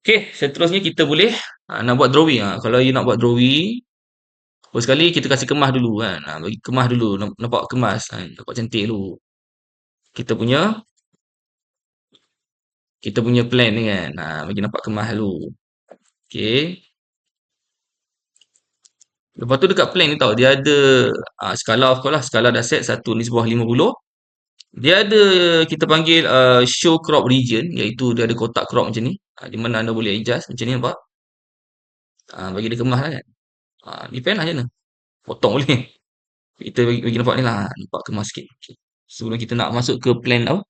Okey, seterusnya kita boleh ha, nak buat drawing. Ha, kalau you nak buat drawing, first sekali kita kasih kemas dulu kan. Ha, bagi kemas dulu, nampak kemas, ha, nampak cantik dulu. Kita punya kita punya plan ni kan. Ha, bagi nampak kemas dulu. Okey. Lepas tu dekat plan ni tau, dia ada ha, skala of course lah. Skala dah set 1 ni sebuah 50. Dia ada kita panggil uh, show crop region iaitu dia ada kotak crop macam ni. Ha, di mana anda boleh adjust macam ni nampak. Ha, bagi dia kemas lah kan. Ha, depend lah macam mana. Potong boleh. Kita bagi, bagi nampak ni lah. Nampak kemas sikit. Okay. Sebelum kita nak masuk ke plan apa?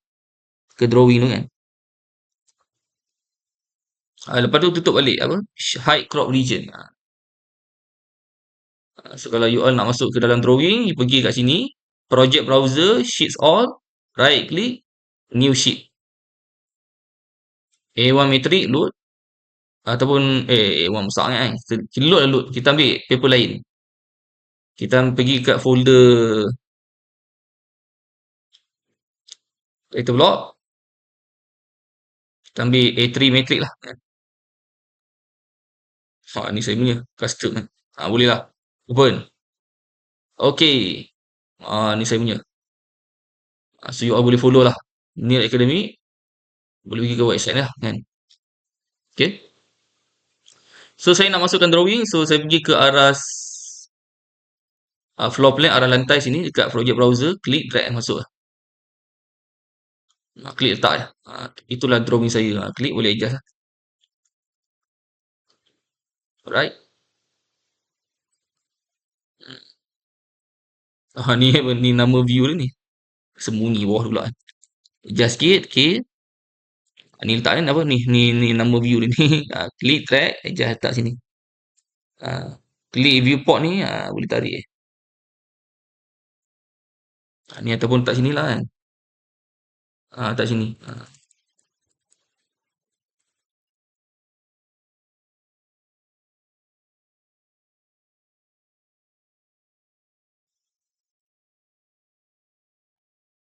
Ke drawing tu kan. Ha, lepas tu tutup balik apa? Hide crop region. Ha. So kalau you all nak masuk ke dalam drawing, you pergi kat sini. Project browser, sheets all. Right click. New sheet. A1 matrix load. Ataupun eh A1 besar kan. Eh. Kita load lah load. Kita ambil paper lain. Kita pergi kat folder Data block. Kita ambil A3 matrix lah. Ha, ni saya punya custom. Ha, boleh lah. Open. Okay. Ha, ni saya punya. Ha, so you all boleh follow lah. Ni Academy. Boleh pergi ke website lah kan. Okay. So saya nak masukkan drawing. So saya pergi ke arah uh, floor plan arah lantai sini dekat project browser. Klik drag masuk lah. Ha, klik letak je. Ha, itulah drawing saya. Ha, klik boleh adjust lah. Alright. Ha, ni, ni nama view dia ni. Sembunyi bawah pula kan. Adjust sikit. Okay. Ha, ni letak ni apa? Ni, ni, ni nama view ni. Ha, klik track. Adjust letak sini. Ha, klik viewport ni. Ha, boleh tarik. Ha, ni ataupun letak sini lah kan. Ha, letak sini.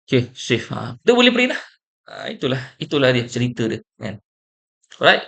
Okay, save. Ha. Kita boleh print lah. Ha, itulah. Itulah dia cerita dia. Kan? Alright.